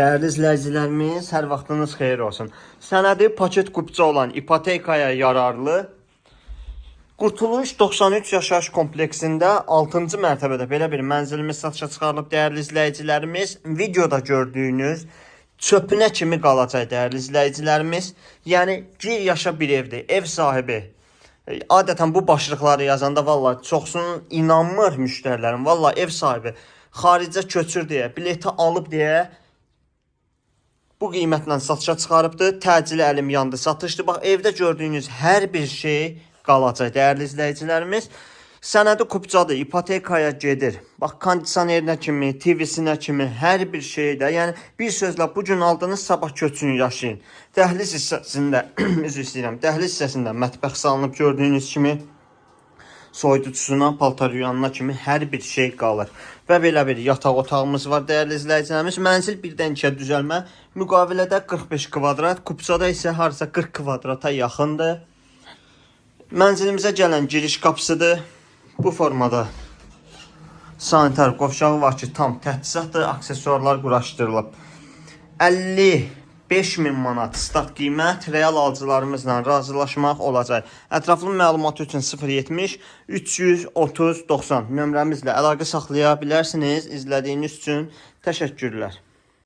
Değerli izləyicilərimiz, hər vaxtınız xeyir olsun. Sənədi paket qupça olan ipotekaya yararlı Qurtuluş 93 yaşayış kompleksində 6-cı mərtəbədə belə bir mənzilimiz satışa çıxarılıb dəyərli izləyicilərimiz. Videoda gördüyünüz çöpünə kimi qalacaq dəyərli izləyicilərimiz. Yəni gir yaşa bir evdir. Ev sahibi e, adətən bu başlıqları yazanda vallahi çoxsunun inanmır müştərilərin. Vallahi ev sahibi xaricə köçür deyə, bileti alıb deyə bu qiymətlə satışa çıxarıbdı. Təcili əlim yandı, satışdı. Bax evdə gördüyünüz hər bir şey qalacaq dəyərli izləyicilərimiz. Sənədi kupçadır, ipotekaya gedir. Bax kondisionerinə kimi, TV-sinə kimi hər bir şeydə, yəni bir sözlə bu gün aldığınız sabah köçün yaşayın. Dəhliz hissəsində, üzr istəyirəm, dəhliz hissəsində mətbəx salınıb gördüyünüz kimi soyuducusundan paltar yuyanına kimi hər bir şey qalır. Və belə bir yataq otağımız var, dəyərli izləyicilərimiz. Mənzil birdən ikiyə düzəlmə, müqavilədə 45 kvadrat, kupçada isə harca 40 kvadrata yaxındır. Mənzilimizə gələn giriş qapısıdır. Bu formada sanitar qovşağı var ki, tam təchizatdır, aksesuarlar quraşdırılıb. 50 5000 manat stat qiymət real alıcılarımızla razılaşmaq olacaq. Ətraflı məlumat üçün 070 330 90 nömrəmizlə əlaqə saxlaya bilərsiniz. İzlədiyiniz üçün təşəkkürlər.